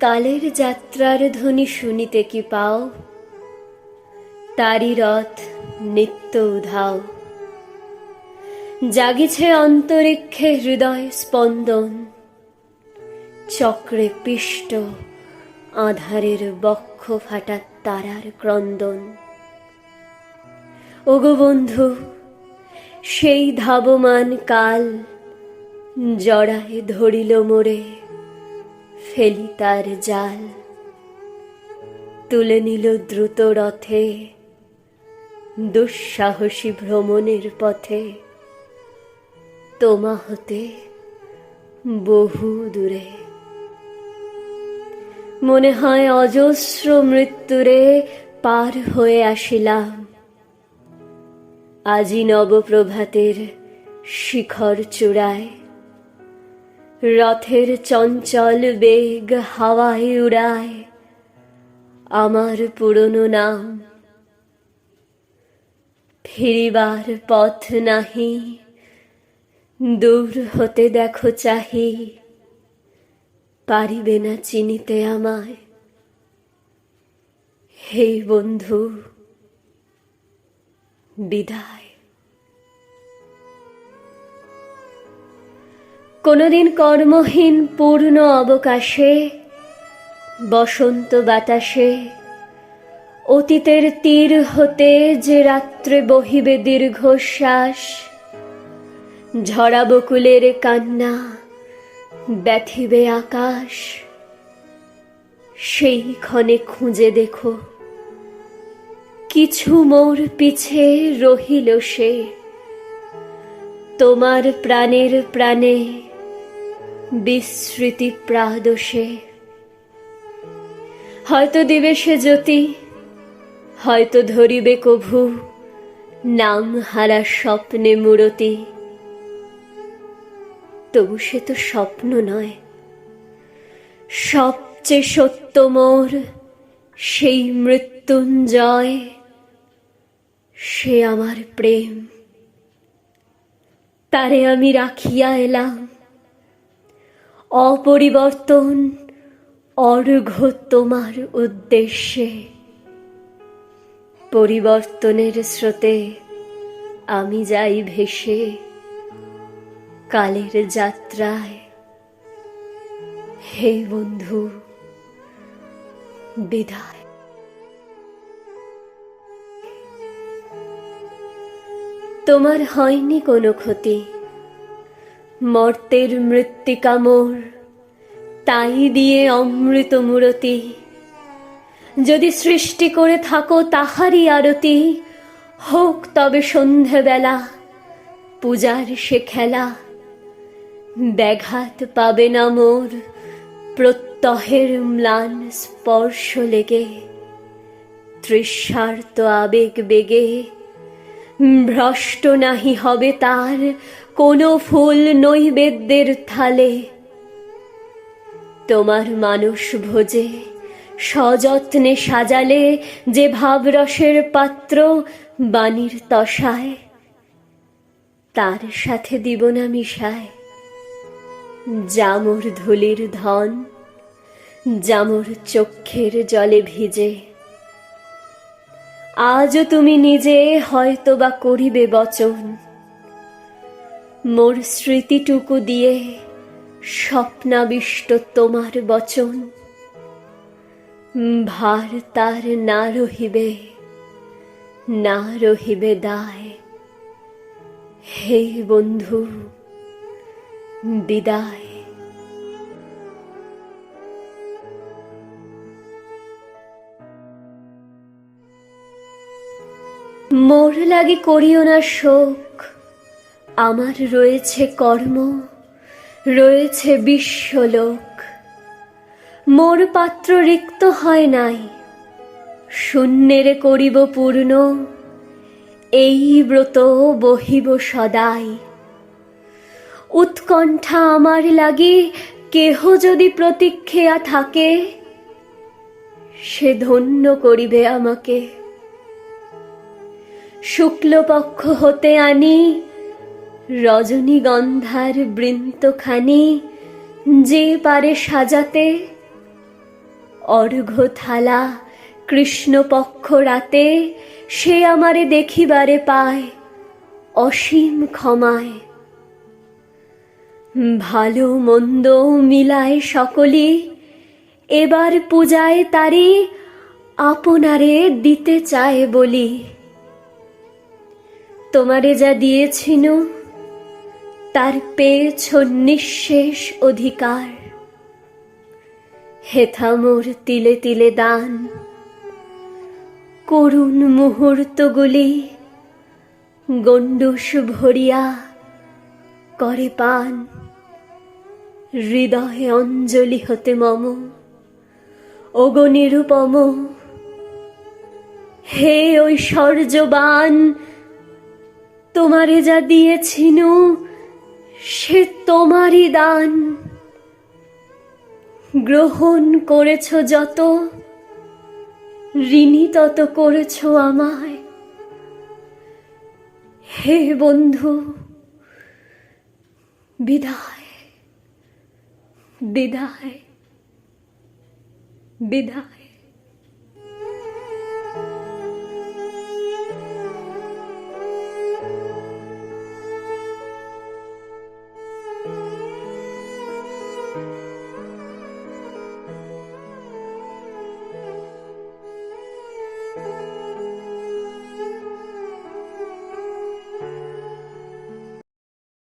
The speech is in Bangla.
কালের যাত্রার ধ্বনি শুনিতে কি পাও? তারি রথ নিত্য উধাও। জাগিছে অন্তরিক্ষে হৃদয় স্পন্দন। চক্রে পিষ্ট আধারের বক্ষ ফাটা তারার ক্রন্দন। ওগো বন্ধু, সেই ধাবমান কাল জড়ায় ধরিল মোরে। ফেলি তার জাল। তুলে নিল দ্রুত রথে। দুঃসাহসী ভ্রমণের পথে। তোমা হতে বহু দূরে। মনে হয় অজস্র মৃত্যুরে পার হয়ে আসিলাম। আজি নবপ্রভাতের শিখর চূড়ায় রথের চঞ্চল বেগ হাওয়ায় উড়ায় আমার পুরনো নাম। ফিরিবার পথ নাহি, দূর হতে দেখো চাহি, পারিবে না চিনিতে আমায়। হে বন্ধু, বিদায়। কোনোদিন কর্মহীন পূর্ণ অবকাশে, বসন্ত বাতাসে, অতীতের তীর হতে যে রাত্রে বহিবে দীর্ঘশ্বাস ঝরা বকুলের কান্না, ব্যথিবে আকাশ, সেই ক্ষণে খুঁজে দেখো, কিছু মোর পিছে রহিল সে, তোমার প্রাণের প্রাণে বিস্মৃতি প্রাদোষে। হয়তো দিবে সে জ্যোতি, হয়তো ধরিবে কভু, নাম হারা স্বপ্নে মূরতি। তবু সে তো স্বপ্ন নয়। সবচেয়ে সত্য মোর সেই মৃত্যুঞ্জয়, সে আমার প্রেম। তারে আমি রাখিয়া এলাম। অপরিবর্তন অর্ঘ তোমার উদ্দেশ্যে। পরিবর্তনের স্রোতে আমি যাই ভেসে, কালের যাত্রায়। হে বন্ধু, বিদায়। তোমার হয়নি কোনো ক্ষতি। মর্তের মৃত্তিকা মোর, তাই দিয়ে অমৃত মূরতি। যদি সৃষ্টি করে থাকো তাহারই আরতি, হোক তবে সন্ধেবেলা পূজার সে খেলা। ব্যাঘাত পাবে না মোর, প্রত্যহের ম্লান স্পর্শ লেগে। তৃষ্ণার্ত আবেগ বেগে ভ্রষ্ট নাহি হবে তার কোনো ফুল নৈবেদ্যের থালে। তোমার মানুষ ভোজে, সযত্নে সাজালে যে ভাবরসের পাত্র বাণীর তসায়, তার সাথে দিব না মিশায়। জামর ধুলির ধন, জামর চক্ষের জলে ভিজে। আজও তুমি নিজে হয়তো বা করিবে বচন। মোর স্মৃতিটুকু দিয়ে স্বপ্নাবিষ্ট তোমার বচন। ভার তার না রহিবে না রহিবে দায়। হে বন্ধু, বিদায়। মোর লাগে করিও না শোক। আমার রয়েছে কর্ম, রয়েছে বিশ্বলোক। মোর পাত্র রিক্ত হয় নাই, শূন্যেরে করিব পূর্ণ। এই ব্রত বহিব সদাই। উৎকণ্ঠা আমার লাগি কেহ যদি প্রতীক্ষেয়া থাকে, সে ধন্য করিবে আমাকে। শুক্লপক্ষ হতে আনি, রজনীগন্ধার বৃন্তখানি যে পারে সাজাতে অর্ঘ থালা কৃষ্ণপক্ষ রাতে সে আমারে দেখিবারে পায়, অসীম ক্ষমায়। ভালো মন্দ মিলায় সকলে, এবার পূজায় তারি আপনারে দিতে চায় বলি। তোমারে যা দিয়েছিল তার পেয়েছ নিঃশেষ অধিকার। হেথা মোর তিলে তিলে দান, করুণ মুহূর্তগুলি গণ্ডুষ ভরিয়া করে পান। হৃদয়ে অঞ্জলি হতে মম, ওগো নিরুপম। হে ঐশ্বর্যবান তোমারে যা দিয়েছিনু, সে তোমারই দান। গ্রহণ করেছ যত, ঋণী তত করেছ আমায়। হে বন্ধু, বিদায় বিদায় বিদায়।